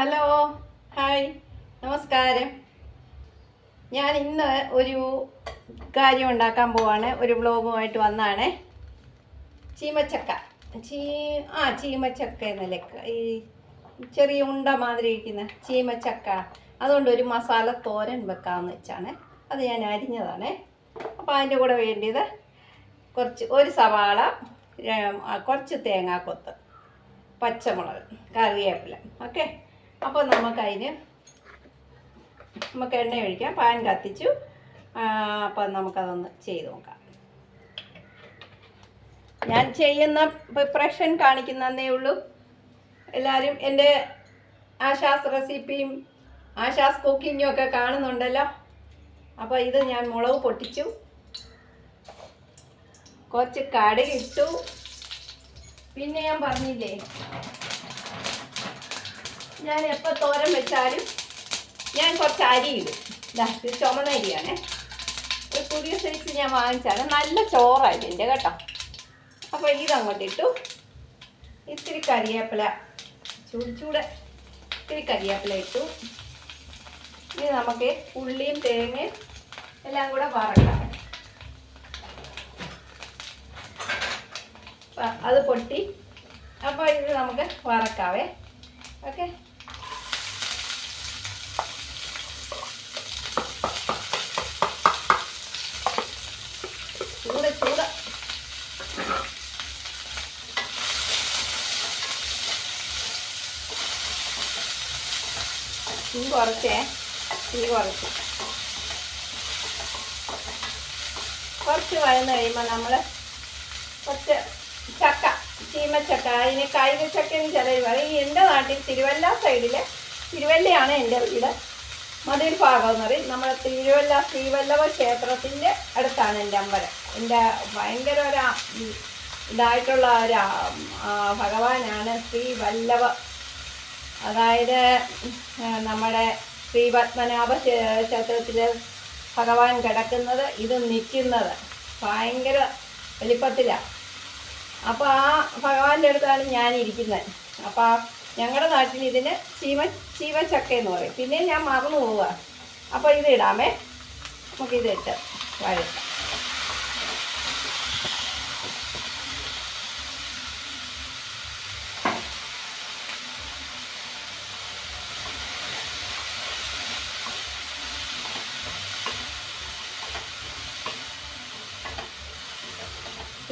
Hello hi നമസ്കാരം. ഞാൻ ഇന്ന് ഒരു കാര്യം ഉണ്ടാക്കാൻ പോവാണ്. ഒരു വ്ളോഗുമായിട്ട് വന്നാണ്. ചീമച്ചക്ക. ചീ ആ ചീമച്ചക്ക എന്നല്ലേ ഈ ചെറിയ ഉണ്ട മാതിരി ഇരിക്കുന്ന ചീമച്ചക്ക. അതുകൊണ്ട് ഒരു മസാല തോരൻ വെക്കാമെന്ന് വെച്ചാണ്. അത് ഞാൻ അരിഞ്ഞതാണ്. അപ്പോൾ അതിന്റെ കൂടെ വേണ്ടിയത് കുറച്ച് ഒരു സവാള കുറച്ച് തേങ്ങാക്കൊത്ത് പച്ചമുളക് കറിവേപ്പില. ഓക്കെ? അപ്പോൾ നമുക്കതിന് നമുക്ക് എണ്ണ ഒഴിക്കാം. പാൻ കത്തിച്ചു. അപ്പം നമുക്കതൊന്ന് ചെയ്ത് നോക്കാം. ഞാൻ ചെയ്യുന്ന പ്രിപ്പറേഷൻ കാണിക്കുന്നതേ ഉള്ളൂ. എല്ലാവരും എന്റെ ആശാസ് റെസിപ്പിയും ആശാസ് കുക്കിങ്ങും ഒക്കെ കാണുന്നുണ്ടല്ലോ. അപ്പോൾ ഇത് ഞാൻ മുളക് പൊട്ടിച്ചു. കുറച്ച് കടയിട്ടു പിന്നെ ഞാൻ പറഞ്ഞില്ലേ ഞാൻ എപ്പോൾ തോരൻ വെച്ചാലും ഞാൻ കുറച്ച് അരി ഇടും. ഇത് ചുമന്ന അരിയാണേ. ഒരു പുതിയ സൈസ് ഞാൻ വാങ്ങിച്ചാണ്. നല്ല ചോറായി എന്റെ കേട്ടോ. അപ്പോൾ ഇതങ്ങോട്ട് ഇട്ടു. ഇത്തിരി കറിവേപ്പില ചൂട് ചൂട്. ഇത്തിരി കറിവേപ്പില ഇട്ടു. ഇനി നമുക്ക് ഉള്ളിയും തേങ്ങയും എല്ലാം കൂടെ വറക്കാം. അത് പൊട്ടി. അപ്പോൾ ഇത് നമുക്ക് വറക്കാവേ. ഓക്കെ ചൂട് ചൂട് തീ കുറച്ചേ. തീ കുറച്ച്. കുറച്ച് വഴന്ന് കഴിയുമ്പോൾ നമ്മൾ കുറച്ച് ചക്ക ചീമച്ചക്ക അതിന് കൈതച്ചക്ക എന്ന് ചിലർ പറയും. എന്റെ നാട്ടിൽ തിരുവല്ല സൈഡിൽ തിരുവല്ലയാണ് എന്റെ വീട്. മതിൽ ഭാഗം എന്ന് പറയും. നമ്മുടെ തിരുവല്ല ശ്രീവല്ലഭ ക്ഷേത്രത്തിന്റെ അടുത്താണ് എന്റെ അമ്പലം. എന്റെ ഭയങ്കര ഒരു ഇതായിട്ടുള്ള ഒരു ഭഗവാനാണ് ശ്രീ വല്ലഭ അതായത് നമ്മുടെ ശ്രീ പത്മനാഭ ക്ഷേത്രത്തിൽ ഭഗവാൻ കിടക്കുന്നത് ഇത് നിൽക്കുന്നത് ഭയങ്കര വലിപ്പത്തിലാണ് അപ്പോൾ ആ ഭഗവാന്റെ അടുത്താണ് ഞാൻ ഇരിക്കുന്നത്. അപ്പോൾ ഞങ്ങളുടെ നാട്ടിൽ ഇതിന് ചീമ ചീമച്ചക്ക എന്ന് പറയും. പിന്നെ ഞാൻ മറന്നു പോവുക. അപ്പോൾ ഇത് ഇടാമേ. നമുക്കിത് ഇട്ട്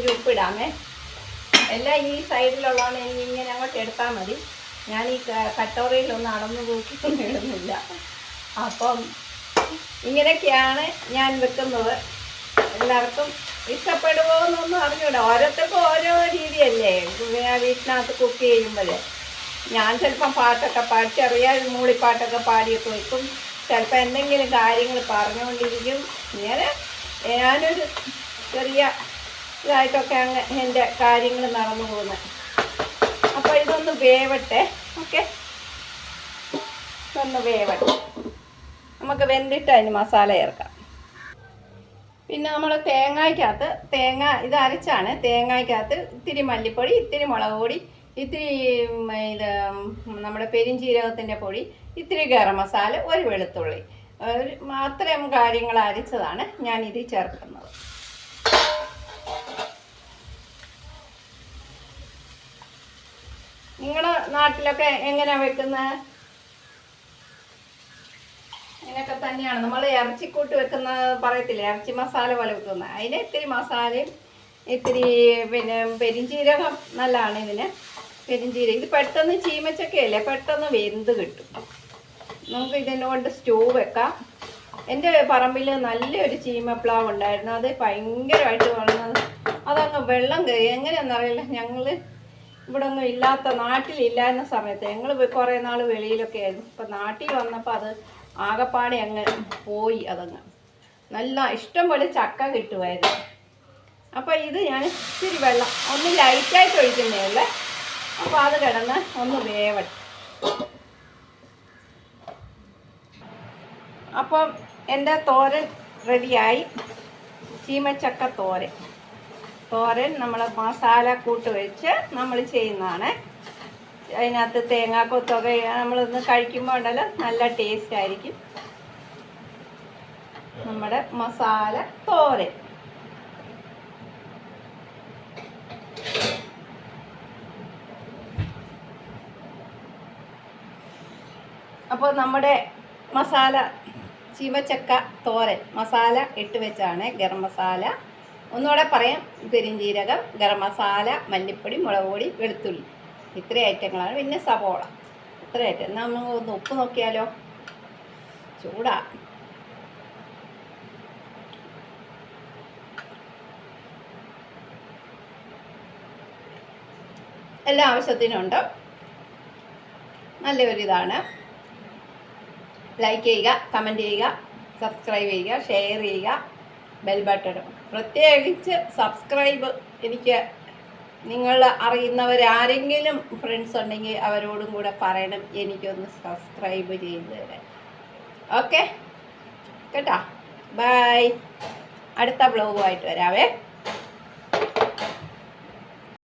ഒരു ഉപ്പിടാമേ. എല്ലാം ഈ സൈഡിലുള്ളതാണ് ഇനി ഇങ്ങനെ അങ്ങോട്ട് എടുത്താൽ മതി. ഞാൻ ഈ കട്ടോറിയിലൊന്നും അടന്നു പോക്കിട്ടൊന്നും ഇടുന്നില്ല. അപ്പം ഇങ്ങനെയൊക്കെയാണ് ഞാൻ വെക്കുന്നത്. എല്ലാവർക്കും ഇഷ്ടപ്പെടുമോ എന്നൊന്നും അറിഞ്ഞൂടാ. ഓരോരുത്തർക്കും ഓരോ രീതിയല്ലേ. വീട്ടിനകത്ത് കുക്ക് ചെയ്യുമ്പോൾ ഞാൻ ചിലപ്പം പാട്ടൊക്കെ പാടി മൂളിപ്പാട്ടൊക്കെ പാടിയൊക്കെ വെക്കും. ചിലപ്പോൾ എന്തെങ്കിലും കാര്യങ്ങൾ പറഞ്ഞുകൊണ്ടിരിക്കും. ഇങ്ങനെ ഞാനൊരു ചെറിയ ഇതായിട്ടൊക്കെ അങ്ങ് എന്റെ കാര്യങ്ങൾ നടന്നു പോകുന്നത് അപ്പോൾ ഇതൊന്ന് വേവട്ടെ. ഓക്കെ. ഇതൊന്ന് വേവട്ടെ. നമുക്ക് വെന്തിട്ട് അതിന് മസാല ചേർക്കാം. പിന്നെ നമ്മൾ തേങ്ങയ്ക്കകത്ത് തേങ്ങ ഇത് അരച്ചാണ്. തേങ്ങയ്ക്കകത്ത് ഇത്തിരി മല്ലിപ്പൊടി ഇത്തിരി മുളക് പൊടി ഇത്തിരി ഇത് നമ്മുടെ പെരിഞ്ചീരകത്തിന്റെ പൊടി ഇത്തിരി ഗരം മസാല ഒരു വെളുത്തുള്ളി. അത്രയും കാര്യങ്ങൾ അരച്ചതാണ് ഞാൻ ചേർക്കുന്നത്. നിങ്ങളുടെ നാട്ടിലൊക്കെ എങ്ങനെയാ വെക്കുന്നത് ഇങ്ങനെയൊക്കെ തന്നെയാണ്. നമ്മൾ ഇറച്ചിക്കൂട്ട് വെക്കുന്ന പറയത്തില്ലേ? ഇറച്ചി മസാല പോലെ വെക്കുന്നത് അതിന് ഇത്തിരി മസാലയും ഇത്തിരി പിന്നെ പെരിഞ്ചീരകം നല്ലതാണ് ഇതിന്. പെരിഞ്ചീരകം. ഇത് പെട്ടെന്ന് ചീമച്ചക്കയല്ലേ? പെട്ടെന്ന് വെന്ത് കിട്ടും. നമുക്ക് ഇതിനോണ്ട് സ്റ്റൂ വെക്കാം. എന്റെ പറമ്പിൽ നല്ലൊരു ചീമപ്ലാവ് ഉണ്ടായിരുന്നു. അത് ഭയങ്കരമായിട്ട് വളർന്നത്. അതങ്ങ് വെള്ളം കയറി. എങ്ങനെയാണെന്നറിയില്ല. ഞങ്ങൾ ഇവിടെ ഒന്നും ഇല്ലാത്ത നാട്ടിലില്ലായിരുന്ന സമയത്ത് ഞങ്ങൾ കുറേ നാൾ വെളിയിലൊക്കെ ആയിരുന്നു. ഇപ്പം നാട്ടിൽ വന്നപ്പോൾ അത് ആകപ്പാടെ അങ്ങ് പോയി അതങ്ങ്. നല്ല ഇഷ്ടം പോലെ ചക്ക കിട്ടുമായിരുന്നു അപ്പോൾ ഇത് ഞാൻ ഇച്ചിരി വെള്ളം ഒന്ന് ലൈറ്റായിട്ട് ഒഴിക്കുന്നേ ഉള്ളേ. അപ്പോൾ അത് കിടന്ന് ഒന്ന് വേവട്ടെ. അപ്പം എന്റെ തോരൻ റെഡിയായി ചീമച്ചക്ക തോരൻ. തോരൻ നമ്മൾ മസാല കൂട്ട് വെച്ച് നമ്മൾ ചെയ്യുന്നതാണ്. അതിനകത്ത് തേങ്ങാക്കൊത്തൊക്കെ നമ്മളൊന്ന് കഴിക്കുമ്പോൾ ഉണ്ടല്ലോ നല്ല ടേസ്റ്റ് ആയിരിക്കും. നമ്മുടെ മസാല തോരൻ. അപ്പോൾ നമ്മുടെ മസാല ചീമച്ചക്ക തോരൻ മസാല ഇട്ട് വെച്ചാണ് ഗരം മസാല ഒന്നുകൂടെ പറയാം. പെരിഞ്ജീരകം ഗരം മസാല മല്ലിപ്പൊടി മുളക് പൊടി വെളുത്തുള്ളി. ഇത്രയും ഐറ്റങ്ങളാണ്. പിന്നെ സവോള. ഇത്ര ഐറ്റം. എന്നാൽ നമ്മൾ ഒന്ന് ഉപ്പ് നോക്കിയാലോ? ചൂടാ. എല്ലാ ആവശ്യത്തിനുണ്ട് നല്ലൊരിതാണ് ലൈക്ക് ചെയ്യുക കമന്റ് ചെയ്യുക സബ്സ്ക്രൈബ് ചെയ്യുക ഷെയർ ചെയ്യുക. ബെൽ പ്രത്യേകിച്ച് സബ്സ്ക്രൈബ് എനിക്ക് നിങ്ങൾ അറിയുന്നവരാരെങ്കിലും ഫ്രണ്ട്സ് ഉണ്ടെങ്കിൽ അവരോടും കൂടെ പറയണം എനിക്കൊന്ന് സബ്സ്ക്രൈബ് ചെയ്ത് തരാൻ. ഓക്കെ കേട്ടോ? ബൈ അടുത്ത ബ്ലോഗുമായിട്ട് വരാവേ.